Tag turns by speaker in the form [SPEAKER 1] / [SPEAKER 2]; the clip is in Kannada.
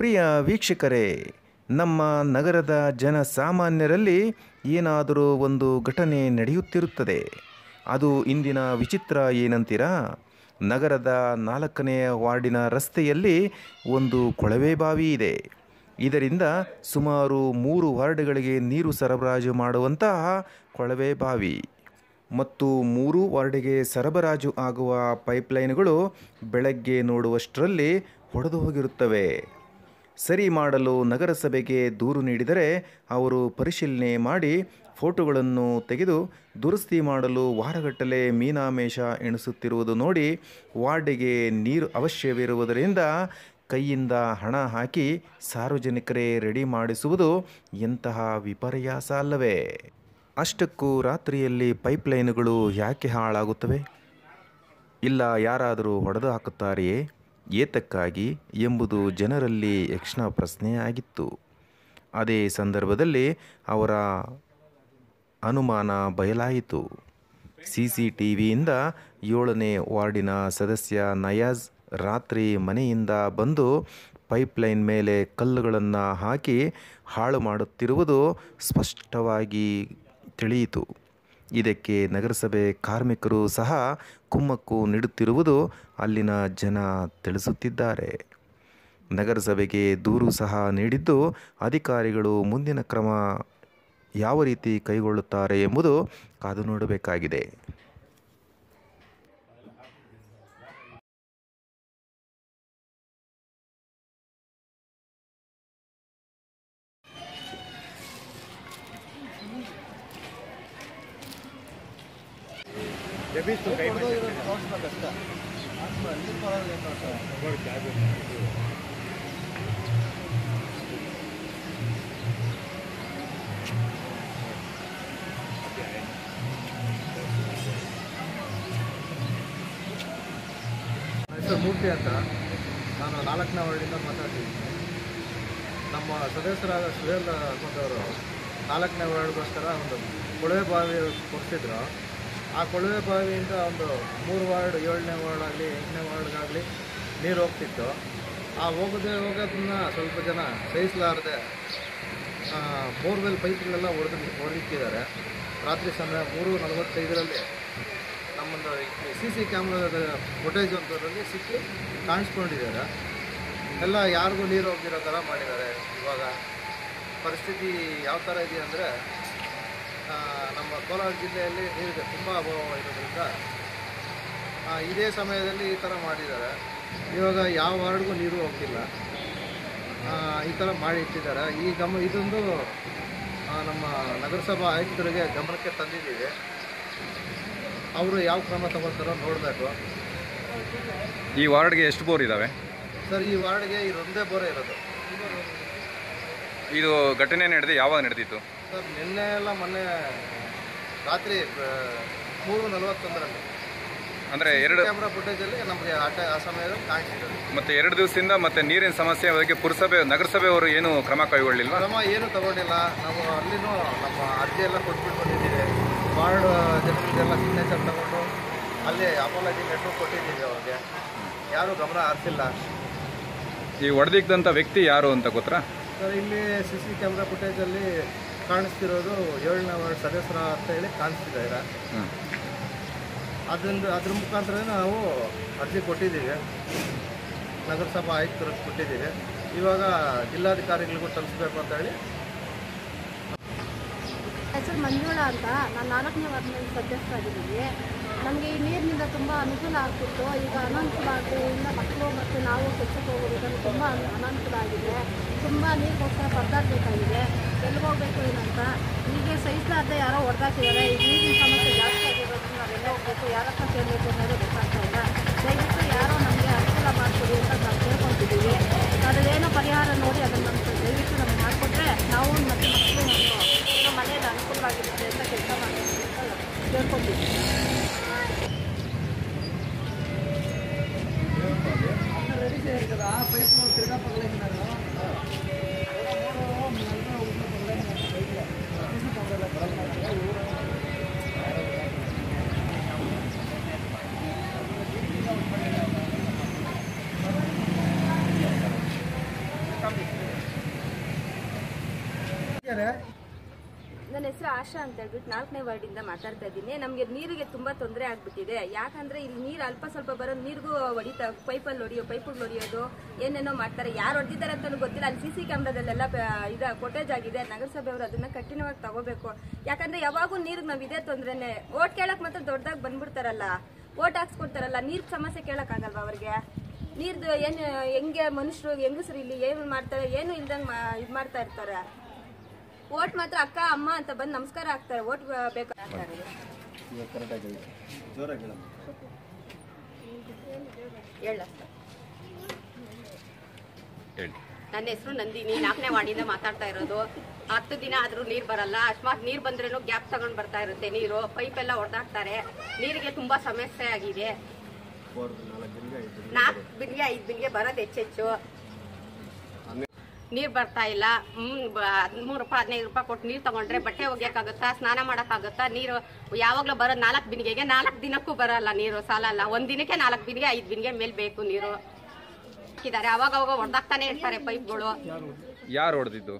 [SPEAKER 1] ಪ್ರಿಯ ವೀಕ್ಷಕರೇ, ನಮ್ಮ ನಗರದ ಜನಸಾಮಾನ್ಯರಲ್ಲಿ ಏನಾದರೂ ಒಂದು ಘಟನೆ ನಡೆಯುತ್ತಿರುತ್ತದೆ. ಅದು ಇಂದಿನ ವಿಚಿತ್ರ ಏನಂತೀರಾ? ನಗರದ ನಾಲ್ಕನೆಯ ವಾರ್ಡಿನ ರಸ್ತೆಯಲ್ಲಿ ಒಂದು ಕೊಳವೆ ಬಾವಿ ಇದೆ. ಇದರಿಂದ ಸುಮಾರು ಮೂರು ವಾರ್ಡ್ಗಳಿಗೆ ನೀರು ಸರಬರಾಜು ಮಾಡುವಂತಹ ಕೊಳವೆ ಬಾವಿ. ಮತ್ತು ಮೂರು ವಾರ್ಡಿಗೆ ಸರಬರಾಜು ಆಗುವ ಪೈಪ್ಲೈನ್ಗಳು ಬೆಳಗ್ಗೆ ನೋಡುವಷ್ಟರಲ್ಲಿ ಹೊಡೆದು ಹೋಗಿರುತ್ತವೆ. ಸರಿ ಮಾಡಲು ನಗರಸಭೆಗೆ ದೂರು ನೀಡಿದರೆ ಅವರು ಪರಿಶೀಲನೆ ಮಾಡಿ ಫೋಟೋಗಳನ್ನು ತೆಗೆದು ದುರಸ್ತಿ ಮಾಡಲು ವಾರಗಟ್ಟಲೆ ಮೀನಾಮೇಷ ಎಣಿಸುತ್ತಿರುವುದು ನೋಡಿ ವಾರ್ಡಿಗೆ ನೀರು ಅವಶ್ಯವಿರುವುದರಿಂದ ಕೈಯಿಂದ ಹಣ ಹಾಕಿ ಸಾರ್ವಜನಿಕರೇ ರೆಡಿ ಮಾಡಿಸುವುದು ಎಂತಹ ವಿಪರ್ಯಾಸ ಅಲ್ಲವೇ? ಅಷ್ಟಕ್ಕೂ ರಾತ್ರಿಯಲ್ಲಿ ಪೈಪ್ಲೈನ್ಗಳು ಯಾಕೆ ಹಾಳಾಗುತ್ತವೆ? ಇಲ್ಲ ಯಾರಾದರೂ ಹೊಡೆದು ಹಾಕುತ್ತಾರೆಯೇ? ಏತಕ್ಕಾಗಿ ಎಂಬುದು ಜನರಲ್ಲಿ ಯಕ್ಷಣ ಪ್ರಶ್ನೆಯಾಗಿತ್ತು ಅದೇ ಸಂದರ್ಭದಲ್ಲಿ ಅವರ ಅನುಮಾನ ಬಯಲಾಯಿತು. ಸಿ ಸಿ ಟಿ ವಿಯಿಂದ ಏಳನೇ ವಾರ್ಡಿನ ಸದಸ್ಯ ನಯಾಜ್ ರಾತ್ರಿ ಮನೆಯಿಂದ ಬಂದು ಪೈಪ್ಲೈನ್ ಮೇಲೆ ಕಲ್ಲುಗಳನ್ನು ಹಾಕಿ ಹಾಳು ಮಾಡುತ್ತಿರುವುದು ಸ್ಪಷ್ಟವಾಗಿ ತಿಳಿಯಿತು. ಇದಕ್ಕೆ ನಗರಸಭೆ ಕಾರ್ಮಿಕರು ಸಹ ಕುಮ್ಮಕ್ಕು ನೀಡುತ್ತಿರುವುದು ಅಲ್ಲಿನ ಜನ ತಿಳಿಸುತ್ತಿದ್ದಾರೆ. ನಗರಸಭೆಗೆ ದೂರು ಸಹ ನೀಡಿದ್ದು ಅಧಿಕಾರಿಗಳು ಮುಂದಿನ ಕ್ರಮ ಯಾವ ರೀತಿ ಕೈಗೊಳ್ಳುತ್ತಾರೆ ಎಂಬುದು ಕಾದು ನೋಡಬೇಕಾಗಿದೆ.
[SPEAKER 2] ನನ್ನ ಹೆಸರು ಮೂರ್ತಿ ಅಂತ ನಾನು ನಾಲ್ಕನೇ ವಾರ್ಡಿಂದ ಮಾತಾಡ್ತಿದ್ದೀನಿ ನಮ್ಮ ಸದಸ್ಯರಾದ ಸುರೇಂದ್ರ ಅವರು ನಾಲ್ಕನೇ ವಾರ್ಡ್ಗೋಸ್ಕರ ಒಂದು ಕೊಳವೆ ಬಾವಿ ಕೊಡ್ತಿದ್ರು ಆ ಕೊಳವೆ ಬಾವಿಯಿಂದ ಒಂದು ಮೂರು ವಾರ್ಡ್, ಏಳನೇ ವಾರ್ಡ್ ಆಗಲಿ ಎಂಟನೇ ವಾರ್ಡ್ಗಾಗಲಿ ನೀರು ಹೋಗ್ತಿತ್ತು. ಆ ಹೋಗದೆ ಹೋಗೋದನ್ನ ಸ್ವಲ್ಪ ಜನ ಸಹಿಸಲಾರದೆ ಬೋರ್ವೆಲ್ ಪೈಪ್ಗಳೆಲ್ಲ ಹೊಡೆದು ಹೊಡೆದಿಟ್ಟಿದ್ದಾರೆ ರಾತ್ರಿ ಸಮಯ ಮೂರು ನಲವತ್ತೈದರಲ್ಲಿ ನಮ್ಮೊಂದು ಸಿ ಸಿ ಕ್ಯಾಮ್ರಾದ ಫುಟೇಜ್ ಅಂತದ್ರಲ್ಲಿ ಸಿಕ್ಕಿ ಕಾಣಿಸ್ಕೊಂಡಿದ್ದಾರೆ. ಎಲ್ಲ ಯಾರಿಗೂ ನೀರು ಹೋಗಿರೋ ಥರ ಮಾಡಿದ್ದಾರೆ. ಇವಾಗ ಪರಿಸ್ಥಿತಿ ಯಾವ ಥರ ಇದೆ ಅಂದರೆ ನಮ್ಮ ಕೋಲಾರ ಜಿಲ್ಲೆಯಲ್ಲಿ ನೀರಿದೆ ತುಂಬ ಅಭಾವ ಇರೋದ್ರಿಂದ ಇದೇ ಸಮಯದಲ್ಲಿ ಈ ಥರ ಮಾಡಿದ್ದಾರೆ. ಇವಾಗ ಯಾವ ವಾರ್ಡ್ಗೂ ನೀರು ಹೋಗ್ತಿಲ್ಲ. ಈ ಥರ ಮಾಡಿ ಇಟ್ಟಿದ್ದಾರೆ. ಈ ಗಮ ಇದೊಂದು ನಮ್ಮ ನಗರಸಭಾ ಆಯುಕ್ತರಿಗೆ ಗಮನಕ್ಕೆ ತಂದಿದ್ದೀವಿ. ಅವರು ಯಾವ ಕ್ರಮ ತಗೊಳ್ತಾರೋ ನೋಡಬೇಕು.
[SPEAKER 3] ಈ ವಾರ್ಡ್ಗೆ ಎಷ್ಟು ಬೋರ್ ಇದ್ದಾವೆ
[SPEAKER 2] ಸರ್ ಈ ವಾರ್ಡ್ಗೆ ಇದೊಂದೇ ಬೋರ್ ಇರೋದು.
[SPEAKER 3] ಇದು ಘಟನೆ ನಡೆದು ಯಾವಾಗ ನಡೆದಿತ್ತು?
[SPEAKER 2] ಸರ್ ನಿನ್ನೆ ಎಲ್ಲ ಮೊನ್ನೆ ರಾತ್ರಿ ಮೂರು ನಲವತ್ತೊಂದರಲ್ಲಿ
[SPEAKER 3] ಅಂದರೆ ಎರಡು
[SPEAKER 2] ಕ್ಯಾಮ್ರಾ ಫುಟೇಜಲ್ಲಿ ನಮಗೆ ಆ ಟೈ- ಆ ಸಮಯದಲ್ಲಿ ಕಾಣಿಸಿರೋದು.
[SPEAKER 3] ಮತ್ತೆ ಎರಡು ದಿವಸದಿಂದ ಮತ್ತೆ ನೀರಿನ ಸಮಸ್ಯೆ ಬಗ್ಗೆ ಪುರಸಭೆ ನಗರಸಭೆಯವರು ಏನು ಕ್ರಮ ಕೈಗೊಳ್ಳಿಲ್ಲ
[SPEAKER 2] ಕ್ರಮ ಏನು ತಗೊಂಡಿಲ್ಲ. ನಾವು ಅಲ್ಲಿನೂ ನಮ್ಮ ಅರ್ಜಿ ಎಲ್ಲ ಕೊಟ್ಬಿಟ್ಟು ಬಂದಿದ್ದೀವಿ ವಾರ್ಡ್ ಜನರಿಗೆಲ್ಲ ಸಿಗ್ನೇಚರ್ ತಗೊಂಡು ಅಲ್ಲಿ ಅಪಾಲಜಿ ಲೆಟ್ರು ಕೊಟ್ಟಿದ್ದೀವಿ ಅವ್ರಿಗೆ. ಯಾರೂ ಗಮನ ಹರಿಸಿಲ್ಲ.
[SPEAKER 3] ಈ ಹೊಡೆದಿದ್ದಂಥ ವ್ಯಕ್ತಿ ಯಾರು ಅಂತ ಗೊತ್ತಾ?
[SPEAKER 2] ಸರ್ ಇಲ್ಲಿ ಸಿ ಸಿ ಕ್ಯಾಮ್ರಾ ಫುಟೇಜಲ್ಲಿ ಕಾಣಿಸ್ತಿರೋದು ಏಳನೇ ವಾರ್ಡ್ ಸದಸ್ಯರ ಅಂತ ಹೇಳಿ ಕಾಣಿಸ್ತಿದ್ದಾರೆ
[SPEAKER 3] ಇದೆ
[SPEAKER 2] ಅದರಿಂದ ಅದ್ರ ಮುಖಾಂತರ ನಾವು ಅರ್ಜಿ ಕೊಟ್ಟಿದ್ದೀವಿ. ನಗರಸಭಾ ಆಯುಕ್ತರಿಗೆ ಕೊಟ್ಟಿದ್ದೀವಿ. ಇವಾಗ ಜಿಲ್ಲಾಧಿಕಾರಿಗಳಿಗೂ ತಲುಪಿಸ್ಬೇಕು ಅಂತ ಹೇಳಿ.
[SPEAKER 4] ಹೆಸರು ಮಂಜುಳ ಅಂತ. ನಾನು ನಾಲ್ಕನೇ ವಾರ್ಡ್ನಲ್ಲಿ ಸದಸ್ಯರಾಗಿದ್ದೀವಿ ನಮಗೆ ಈ ನೀರಿನಿಂದ ತುಂಬ ಅನುಕೂಲ ಆಗ್ತಿತ್ತು. ಈಗ ಅನಾನುಕೂಲ ಆದ್ದರಿಂದ ಮಕ್ಕಳು ಮತ್ತು ನಾವು ಕೆಲಸಕ್ಕೆ ಹೋಗೋದಕ್ಕೆ ತುಂಬ ಅನ- ಅನಾನುಕೂಲ ಆಗಿದೆ. ತುಂಬ ನೀರಿಗೋಸ್ಕರ ಪರದಾಡಬೇಕಾಗಿದೆ. ಎಲ್ಲಿಗೆ ಹೋಗಬೇಕು ಏನಂತ ಹೀಗೆ ಸಹಿಸಲಾರ್ದೆ ಯಾರೋ ಹೊಡೆದಾಕಿದ್ದಾರೆ. ಈ ನೀರಿನ ಸಮಸ್ಯೆ ಜಾಸ್ತಿ ಆಗಿರೋದ್ರಿಂದ ನಾವೆಲ್ಲ ಹೋಗ್ಬೇಕು. ಯಾರ ಹತ್ರ ಕೇಳಬೇಕು ಅನ್ನೋದು ಗೊತ್ತಾಗ್ತಾ ಇಲ್ಲ. ದಯವಿಟ್ಟು ಯಾರೋ ನಮಗೆ
[SPEAKER 5] ನನ್ನ ಹೆಸರು ಆಶಾ ಅಂತ ಹೇಳ್ಬಿಟ್ಟು ನಾಲ್ಕನೇ ಇಂದ ಮಾತಾಡ್ತಾ ಇದ್ದೀನಿ. ನಮಗೆ ನೀರಿಗೆ ತುಂಬಾ ತೊಂದರೆ ಆಗ್ಬಿಟ್ಟಿದೆ. ಯಾಕಂದ್ರೆ ಇಲ್ಲಿ ನೀರು ಅಲ್ಪ ಸ್ವಲ್ಪ ಬರೋ ನೀರಿಗೂ ಹೊಡಿತಾ, ಪೈಪಲ್ಲಿ ಹೊಡಿಯೋ, ಪೈಪುಗಳು ಹೊಡಿಯೋದು, ಏನೇನೋ ಮಾಡ್ತಾರೆ. ಯಾರು ಹೊಡೆದಿದ್ದಾರೆ ಅಂತ ಗೊತ್ತಿಲ್ಲ. ಅಲ್ಲಿ ಸಿ ಸಿ ಕ್ಯಾಮ್ರಾದಲ್ಲೆಲ್ಲ ಇದ ಫೋಟೇಜ್ ಆಗಿದೆ. ನಗರಸಭೆಯವರು ಅದನ್ನ ಕಠಿಣವಾಗಿ ತಗೋಬೇಕು. ಯಾಕಂದ್ರೆ ಯಾವಾಗೂ ನೀರಿಗೆ ನಾವು ಇದೇ ತೊಂದ್ರೆನೆ. ಓಟ್ ಕೇಳಕ್ ಮಾತ್ರ ದೊಡ್ಡದಾಗಿ ಬಂದ್ಬಿಡ್ತಾರಲ್ಲ. ಓಟ್ ಹಾಕ್ಸ್ಕೊಡ್ತಾರಲ್ಲ. ನೀರ್ ಸಮಸ್ಯೆ ಕೇಳಕ್ ಆಗಲ್ವಾ ಅವ್ರಿಗೆ? ನೀರ್ದು ಏನು, ಹೆಂಗೆ ಮನುಷ್ಯರು ಹೆಂಗಸರು ಇಲ್ಲಿ ಏನು ಮಾಡ್ತಾರೆ? ಏನು ಇಲ್ದಂಗ್ ಇದು ಮಾಡ್ತಾ ಇರ್ತಾರೆ? ಓಟ್ ಮಾತ್ರ ಅಕ್ಕ ಅಮ್ಮ ಅಂತ ಬಂದು ನಮಸ್ಕಾರ ಆಗ್ತಾರೆ ಓಟ್ ಬೇಕು?
[SPEAKER 6] ನನ್ನ ಹೆಸರು ನಂದಿನಿ. ನಾಲ್ಕನೇ ವಾರ್ಡಿಂದ ಮಾತಾಡ್ತಾ ಇರೋದು. ಹತ್ತು ದಿನ ಆದ್ರೂ ನೀರ್ ಬರಲ್ಲ. ಅಕಸ್ಮಾತ್ ನೀರ್ ಬಂದ್ರೂ ಗ್ಯಾಪ್ ತಗೊಂಡ್ ಬರ್ತಾ ಇರುತ್ತೆ ನೀರು. ಪೈಪ್ ಎಲ್ಲ ಹೊಡೆದಾಕ್ತಾರೆ ನೀರಿಗೆ ತುಂಬಾ ಸಮಸ್ಯೆ ಆಗಿದೆ. ನಾಲ್ಕು ಬಿಲ್ಗೆ ಐದು ಬಿಲ್ಗೆ ಬರೋದು ಹೆಚ್ಚೆಚ್ಚು. ನೀರ್ ಬರ್ತಾ ಇಲ್ಲ. ಹದಿಮೂರು ರೂಪಾಯಿ ಹದಿನೈದು ರೂಪಾಯಿ ಕೊಟ್ಟು ನೀರು ತಗೊಂಡ್ರೆ ಬಟ್ಟೆ ಒಗ್ಯಕ್ಕಾಗುತ್ತಾ ಸ್ನಾನ ಮಾಡೋಕ್ಕಾಗುತ್ತಾ ನೀರು ಯಾವಾಗಲೂ ಬರೋದು ನಾಲ್ಕು ಬಿನಿಗೆಗೆ ನಾಲ್ಕು ದಿನಕ್ಕೂ ಬರಲ್ಲ ನೀರು ಸಾಲಲ್ಲ ಒಂದು ದಿನಕ್ಕೆ ನಾಲ್ಕು ಬಿನ್ಗೆ ಐದು ಬಿನ್ಗೆ ಮೇಲೆ ಬೇಕು ನೀರು. ಹಾಕಿದ್ದಾರೆ ಅವಾಗ ಅವಾಗ ಹೊಡೆದಾಕ್ತಾನೆ ಇರ್ತಾರೆ ಪೈಪ್ಗಳು.
[SPEAKER 3] ಯಾರು ಹೊಡೆದಿದ್ದು?